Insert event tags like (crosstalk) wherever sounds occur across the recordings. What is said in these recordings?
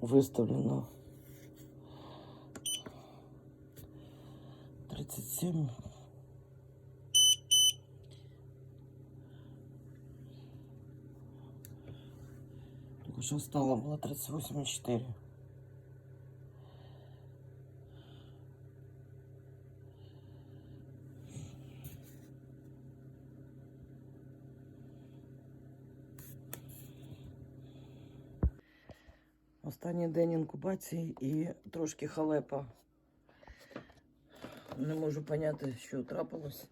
виставлено 37. Только що стало було 38,4. Останній день інкубації і трошки халепа. Не можу поняти, що трапилось.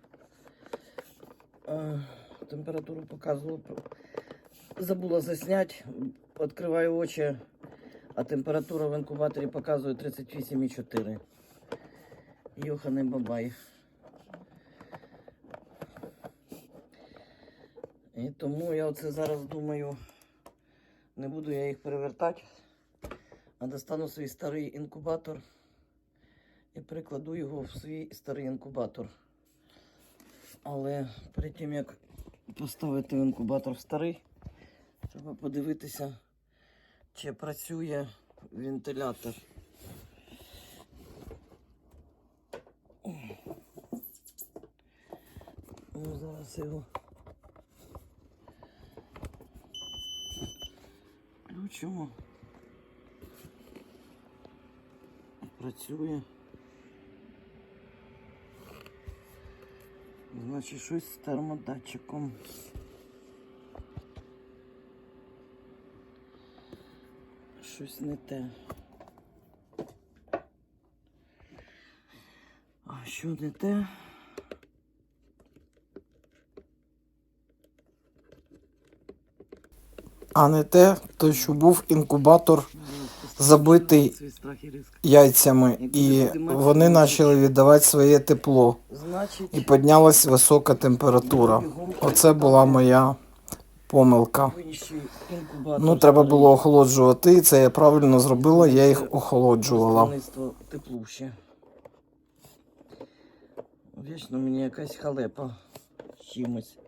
Температуру показувала. Забула засняти. Відкриваю очі, а температура в інкубаторі показує 38,4. Йоханий бабай. І тому я оце зараз думаю, не буду я їх перевертати, достану свій старий інкубатор і прикладу його в свій старий інкубатор. Але перед тим як поставити інкубатор в старий, треба подивитися, чи працює вентилятор. Ну, зараз його включимо. Працює. Значить, щось з термодатчиком. Щось не те. А що не те? а не те, то що був інкубатор забитий яйцями, і вони почали віддавати своє тепло, і піднялась висока температура. Оце була моя помилка. Ну, треба було охолоджувати, і це я правильно зробила, я їх охолоджувала. Вічно мені якась халепа чимось.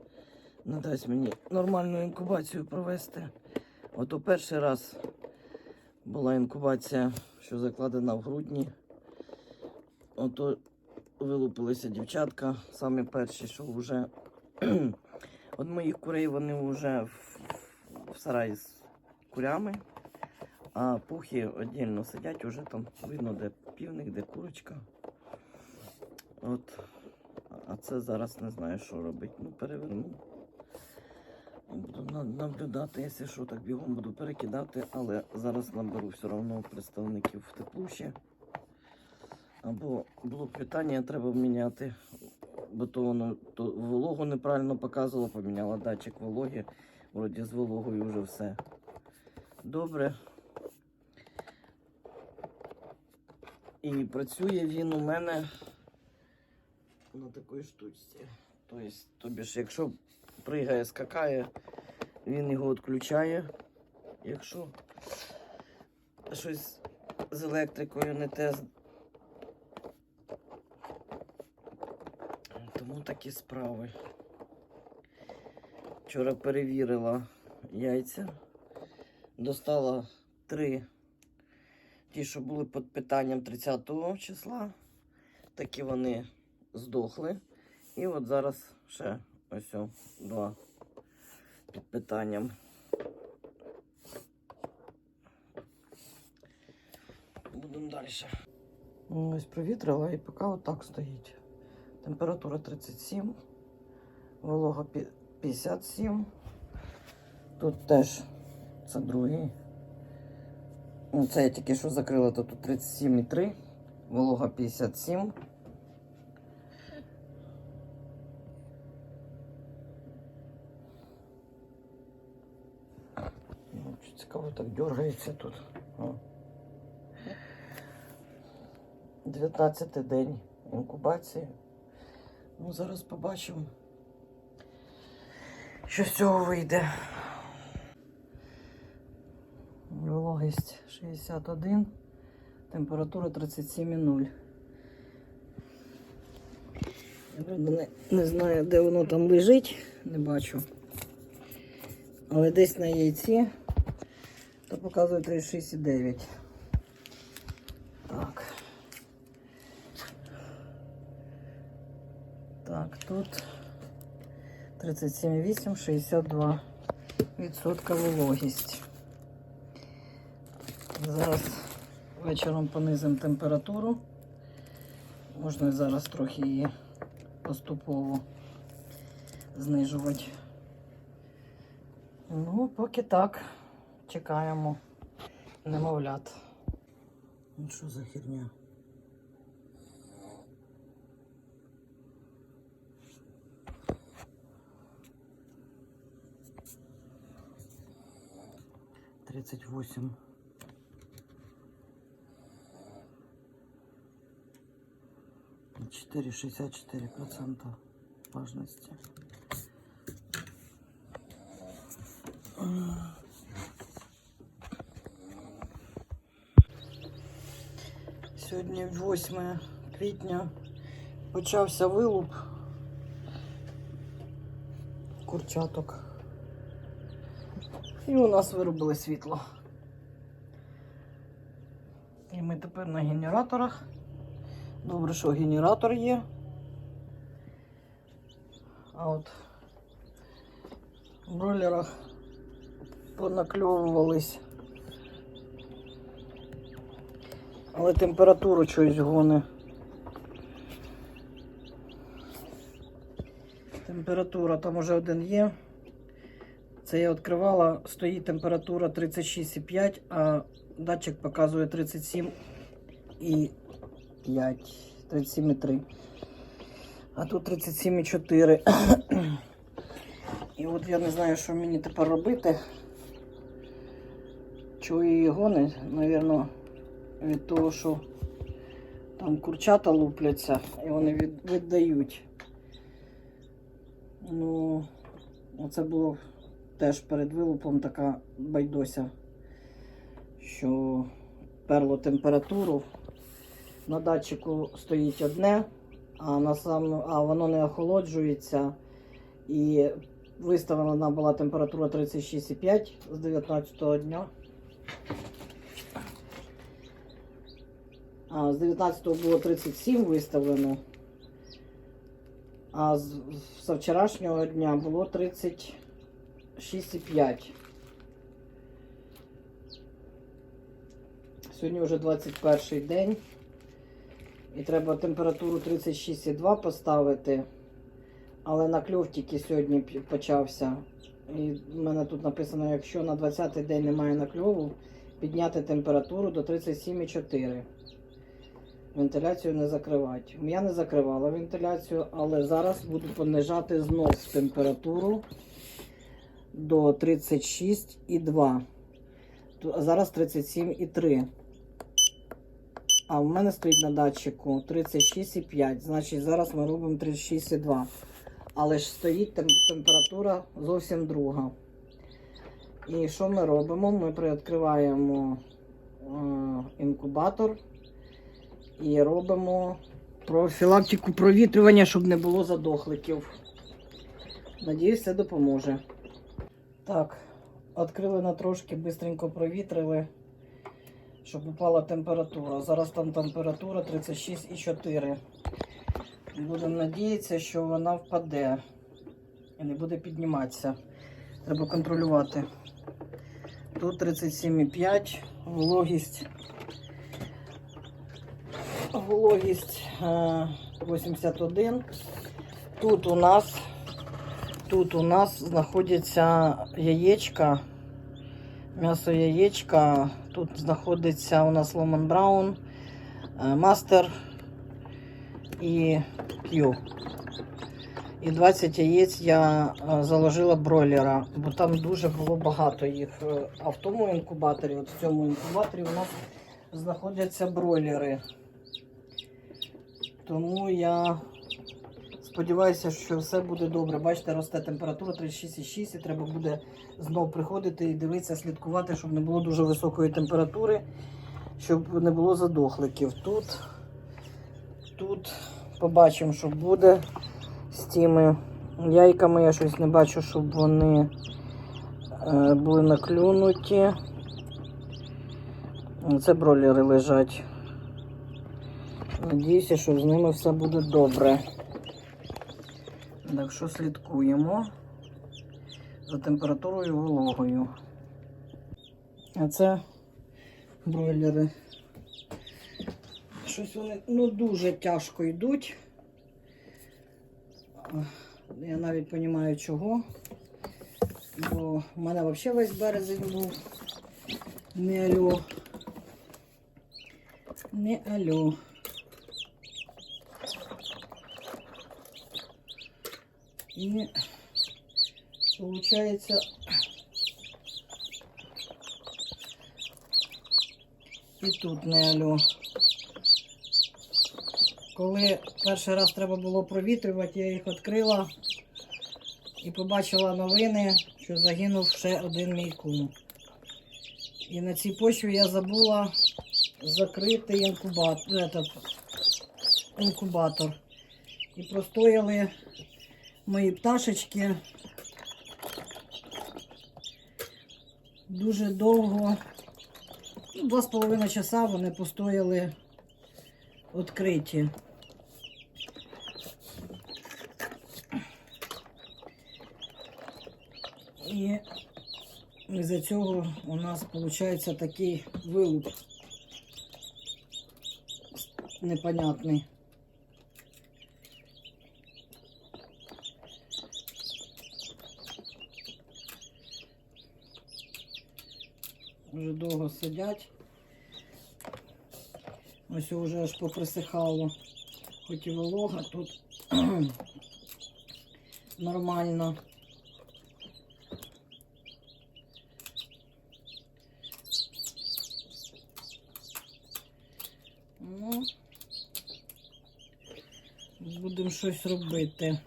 Не дасть мені нормальну інкубацію провести. От у перший раз була інкубація, що закладена в грудні. Ото вилупилися дівчатка, самі перші, що вже (clears throat) от моїх курей вони вже в, в сараї з курями. А пухи віддільно сидять, уже там видно, де півник, де курочка. От. А це зараз не знаю, що робити. Ну, переверну. Буду наблюдати, якщо що, так бігом буду перекидати, але зараз наберу все одно представників в теплуші. Або було б питання, треба міняти, бо то воно то вологу неправильно показувало, поміняла датчик вологи. Вроді з вологою вже все добре. І працює він у мене на такій штучці. Тобто, тобі ж, якщо пригає, скакає, він його відключає. Якщо щось з електрикою не те. Тому такі справи. Вчора перевірила яйця. Достала три ті, що були під питанням 30 числа, такі вони здохли. І от зараз ще ось о, два під питанням. Будемо далі. Ось провітрила і поки отак стоїть. Температура 37, волога 57. Тут теж це другий. Ну, це я тільки що закрила, то тут 37,3, волога 57. Ну, так дергається тут. О. 19 день інкубації. Ну, зараз побачимо, що з цього вийде. Вологість 61, температура 37,0. Я не, не знаю, де воно там лежить, не бачу. Але десь на яйці То показує 36,9. Так. Так, тут 37,8, 62 відсотка вологість. Зараз вечором понизимо температуру. Можна зараз трохи її поступово знижувати. Ну, поки так. Чекаємо немовлят. Ну що за херня? Тридцать восемь. Четыре шестьдесят четыре процента важности. Сьогодні 8 квітня почався вилуп курчаток. І у нас виробили світло. І ми тепер на генераторах. Добре, що генератор є. А от в бройлерах понакльовувались. Але температуру чогось гони. Температура там уже один є. Це я відкривала, стоїть температура 36,5, а датчик показує 37,5, 37,3. А тут 37,4. І от я не знаю, що мені тепер робити. Чую її гони, напевно, від того, що там курчата лупляться і вони від, віддають. Ну, оце було теж перед вилупом така байдося, що перло температуру. На датчику стоїть одне, а, на сам, а воно не охолоджується. І виставлена була температура 36,5 з 19 дня. А, з 19-го було 37 виставлено. А з, з вчорашнього дня було 36,5. Сьогодні вже 21 день. І треба температуру 36,2 поставити. Але накльов тільки сьогодні почався. І в мене тут написано, якщо на 20-й день немає накльову, підняти температуру до 37,4. Вентиляцію не закривати. Я не закривала вентиляцію, але зараз буду понижати знов температуру до 36,2. Зараз 37,3. А в мене стоїть на датчику 36,5. Значить, зараз ми робимо 36,2. Але ж стоїть температура зовсім друга. І що ми робимо? Ми приоткриваємо е, інкубатор і робимо профілактику провітрювання, щоб не було задохликів. Надіюсь, це допоможе. Так, відкрили на трошки, швидко провітрили, щоб упала температура. Зараз там температура 36,4. Будемо надіятися, що вона впаде і не буде підніматися. Треба контролювати. Тут 37,5, вологість. Вологість е, 81. Тут у нас тут у нас знаходяться яєчка. М'ясо яєчка. Тут знаходиться у нас Ломан Браун, е, Мастер і Q. І 20 яєць я е, заложила бройлера, бо там дуже було багато їх. Е, А в тому інкубаторі, от в цьому інкубаторі у нас знаходяться бройлери. Тому я сподіваюся, що все буде добре. Бачите, росте температура 36,6 і треба буде знов приходити і дивитися, слідкувати, щоб не було дуже високої температури, щоб не було задохликів. Тут, тут побачимо, що буде з тими яйками. Я щось не бачу, щоб вони е, були наклюнуті. Це бройлери лежать. Надіюся, що з ними все буде добре. Так що слідкуємо за температурою і вологою. А це бройлери. Щось вони ну, дуже тяжко йдуть. Я навіть розумію чого. Бо в мене взагалі весь березень був не алло. Не алло. І получається і тут не алло. Коли перший раз треба було провітрювати, я їх відкрила і побачила новини, що загинув ще один мій кум. І на цій почві я забула закрити інкубатор, інкубатор. І простояли мої пташечки дуже довго. Ну, Два з половиною часа вони постояли відкриті. І із-за цього у нас виходить такий вилуп непонятний. Вже довго сидять. Ось вже аж поприсихало. Хоч і волога, тут (clears throat) нормально. Ну, будемо щось робити.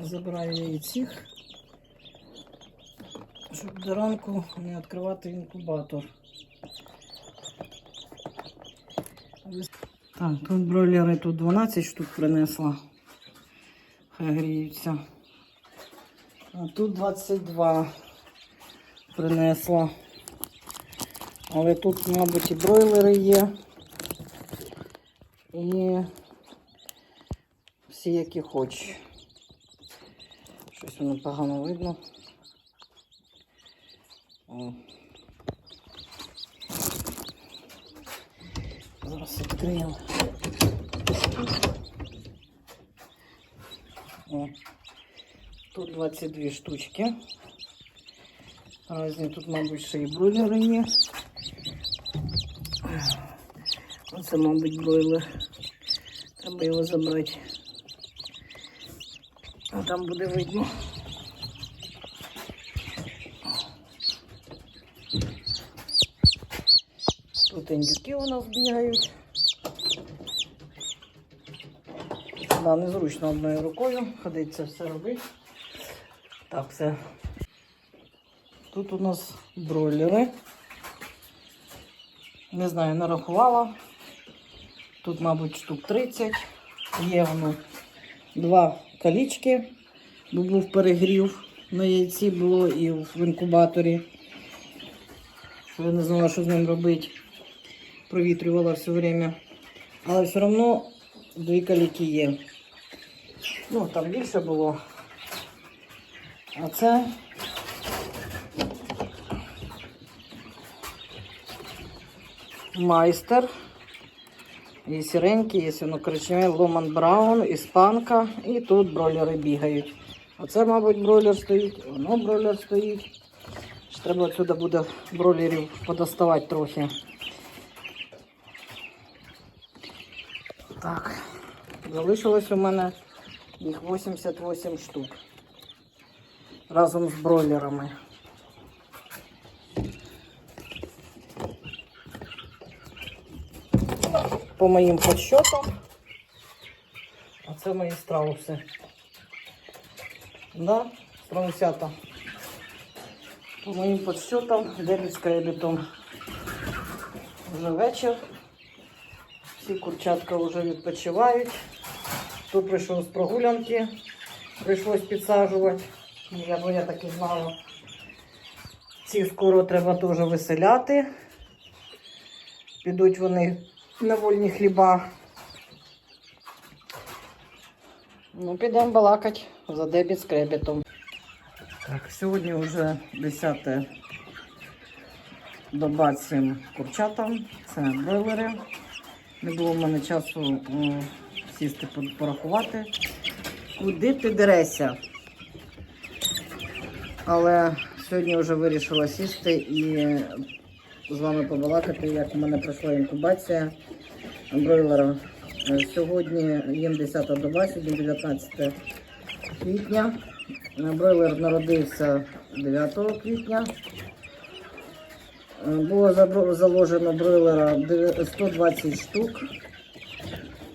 Забираю я і цих, щоб до ранку не відкривати інкубатор. Так, тут бройлери тут 12 штук принесла. Хай гріються. А тут 22 принесла. Але тут, мабуть, і бройлери є. І всі, які хочеш. Щось воно погано видно. О. Зараз відкриємо. О. Тут 22 штучки. Разні тут, мабуть, ще і бройлери є. Оце, мабуть, бройлер. Треба його забрати. А там буде видно. Тут індюки у нас бігають. Да, незручно одною рукою. Ходить це все робити. Так, все. Тут у нас бройлери. Не знаю, нарахувала. Тут, мабуть, штук 30. Є воно два калічки, бо був перегрів на яйці було і в інкубаторі. Що я не знала, що з ним робити. Провітрювала все время. Але все одно дві каліки є. Ну, там більше було. А це майстер. І сіренькі, є воно коричневе, Ломан Браун, іспанка. І тут бройлери бігають. Оце, мабуть, бройлер стоїть, воно бройлер стоїть. Треба отсюди буде бройлерів подоставати трохи. Так. Залишилось у мене їх 88 штук. Разом з бройлерами. По моїм подсчетам. А це мої страуси. Да, страусята. По моїм подсчетам, і бетон. Вже вечір. Всі курчатка вже відпочивають. Хто прийшов з прогулянки, прийшлось підсаджувати. Я, бо я так і знала. Ці скоро треба теж виселяти. Підуть вони на вольні хліба. Ну, підемо балакати за дебіт з кребетом. Так, сьогодні вже 10 доба цим курчатам. Це бройлери. Не було в мене часу м, сісти порахувати. Куди ти дерешся? Але сьогодні вже вирішила сісти і з вами побалакати, як у мене пройшла інкубація бройлера. Е, Сьогодні їм 10 доба, сьогодні 19 квітня. Е, Бройлер народився 9 квітня. Було заложено бройлера 120 штук.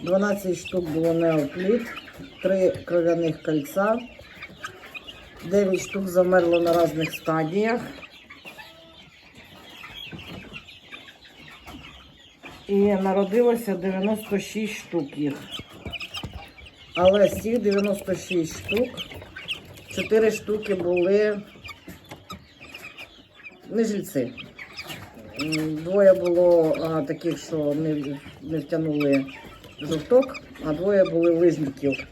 12 штук було неопліт, 3 кров'яних кольця, 9 штук замерло на різних стадіях. І народилося 96 штук їх. Але з цих 96 штук 4 штуки були не жильці. М, Двоє було а, таких, що не, не втягнули жовток, а двоє були лижників.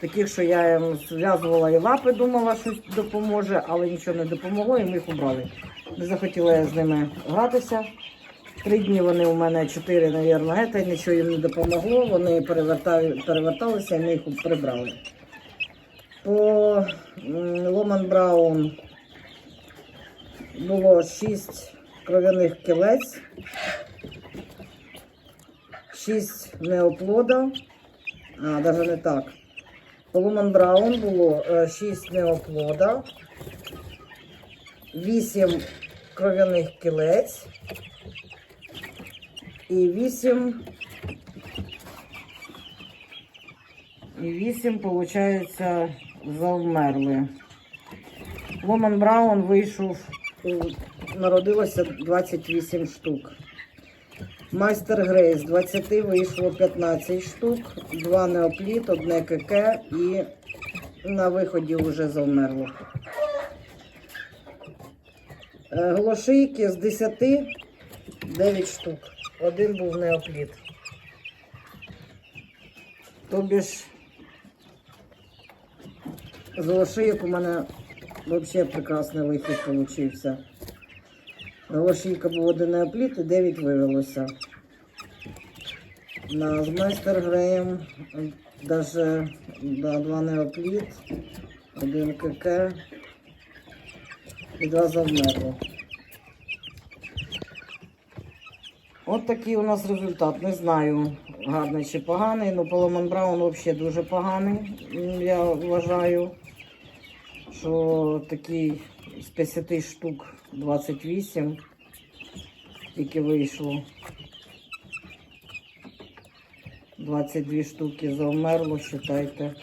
Таких, що я їм зв'язувала і лапи, думала, що допоможе, але нічого не допомогло, і ми їх убрали. Не захотіла я з ними гратися. Три дні вони у мене чотири, мабуть, гета, нічого їм не допомогло. Вони переверталися і ми їх прибрали. По Ломан Браун було шість кров'яних кілець, шість неоплода, а навіть не так. По Ломан Браун було е, шість неоплода, вісім кров'яних кілець і вісім. І вісім, виходить, завмерли. Ломан Браун вийшов, у- народилося 28 штук. Майстер Грей з 20 вийшло 15 штук, два неопліт, одне КК і на виході вже завмерло. Е, Голошийки з 10 9 штук. Один був неопліт. Тобі ж з голошийок у мене взагалі прекрасний вихід получився. Один неопліт і 9 вивелося. На, майстер греєм даже да, два неопліт, один КК і два завмерло. От такий у нас результат. Не знаю, гарний чи поганий. Ну, Поломан Браун взагалі дуже поганий. Я вважаю, що такий з 50 штук 28 тільки вийшло. 22 штуки завмерло, вважайте.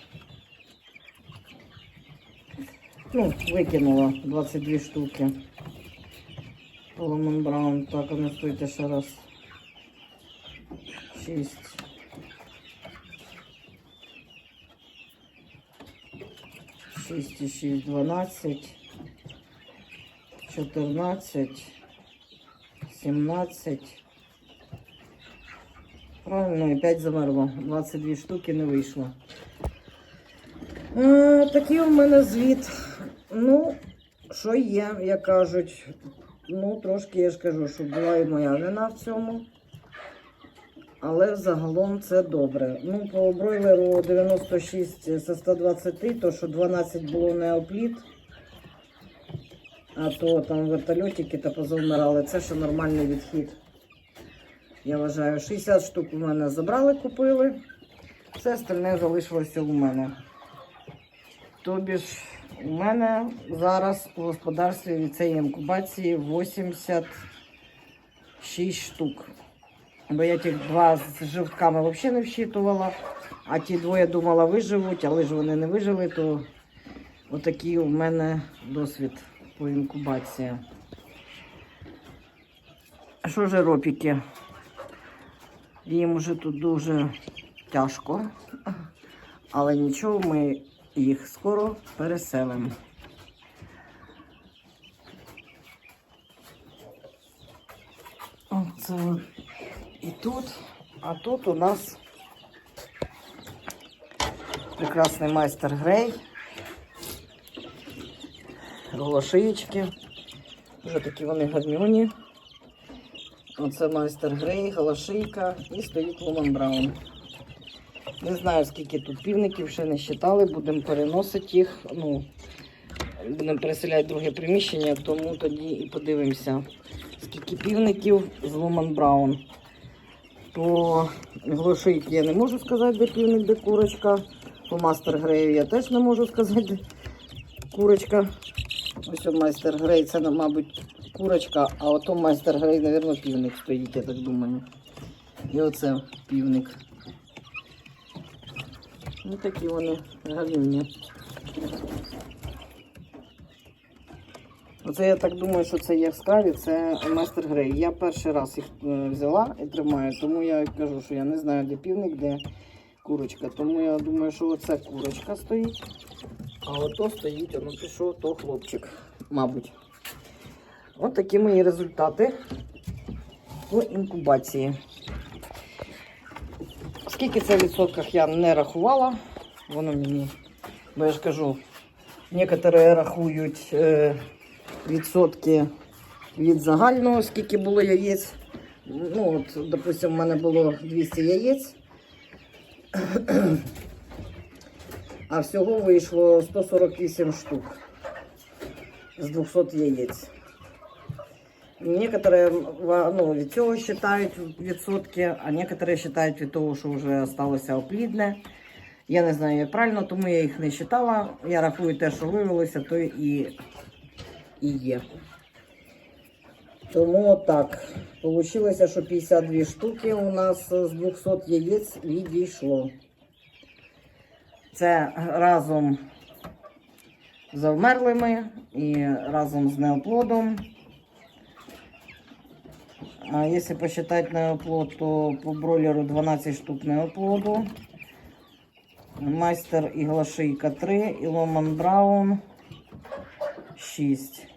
Ну, викинула 22 штуки. Поломан Браун. Так, а ну стойте ще раз. 6. Шість і шість, дванадцять, чотирнадцять, сімнадцять. Правильно, і 5 замерло. 22 штуки не вийшло. Е, такий у мене звіт. Ну, що є, як кажуть. Ну, трошки я ж кажу, що була і моя вина в цьому. Але загалом це добре. Ну, по бройлеру 96 зі 120, то що 12 було неопліт, а то там вертольотики та позавмирали. Це ще нормальний відхід. Я вважаю, 60 штук у мене забрали, купили. Все остальне залишилося у мене. Тобі ж у мене зараз у господарстві від цієї інкубації 86 штук. Бо я тих два з живтками взагалі не вщитувала, а ті двоє думала виживуть, але ж вони не вижили, то отакий у мене досвід по інкубації. Що ж ропіки? Їм уже тут дуже тяжко, але нічого, ми їх скоро переселимо. Оце і тут, а тут у нас прекрасний майстер Грей. Голошиєчки. Вже такі вони гарнюні. Оце майстер Грей, голошийка і стоїть Луман Браун. Не знаю, скільки тут півників, ще не считали, будемо переносити їх. Ну, будемо переселяти друге приміщення, тому тоді і подивимося, скільки півників з Луман Браун. По глушейки я не можу сказати, де півник, де курочка. По мастер Грею я теж не можу сказати, де курочка. Ось майстер Грей, це, ну, мабуть, курочка, а ото майстер Грей, мабуть, півник стоїть, я так думаю. І оце півник. Ну такі вони галюні. Оце я так думаю, що це яскраві, це майстер Грей. Я перший раз їх е, взяла і тримаю, тому я кажу, що я не знаю, де півник, де курочка. Тому я думаю, що оце курочка стоїть, а ото стоїть, воно пішов, то хлопчик, мабуть. От такі мої результати по інкубації. Скільки це в відсотках я не рахувала, воно мені, бо я ж кажу, некоторі рахують е, відсотки від загального, скільки було яєць. Ну, от, допустим, в мене було 200 яєць, а всього вийшло 148 штук з 200 яєць. Некоторые ну, від цього вважають відсотки, а некоторые вважають від того, що вже сталося оплідне. Я не знаю, як правильно, тому я їх не вважала. Я рахую те, що виявилося, то і, і є. Тому так. Получилося, що 52 штуки у нас з 200 яєць відійшло. Це разом з завмерлими і разом з неоплодом. А если посчитать неоплод, то по бройлеру 12 штук неоплоду. Майстер і глашийка 3, і Ломан Браун 6.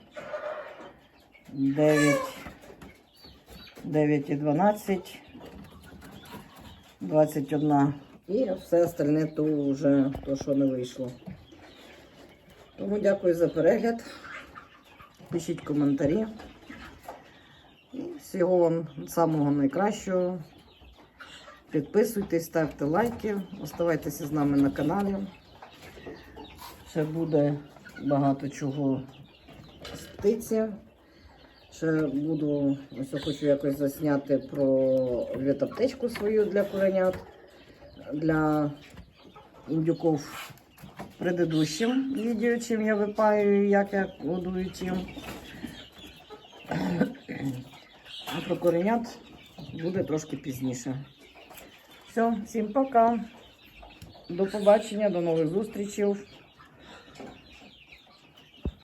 9, 9 і 12. 21. І все остальне то вже то, що не вийшло. Тому дякую за перегляд. Пишіть коментарі. І всього вам самого найкращого. Підписуйтесь, ставте лайки, оставайтеся з нами на каналі. Ще буде багато чого з птиці. Ще буду, ось я хочу якось засняти про вітаптечку свою для куренят, для індюков предыдущим відео, чим я випаю, як я годую тим. А про коренят буде трошки пізніше. Все, всім пока. До побачення, до нових зустрічей.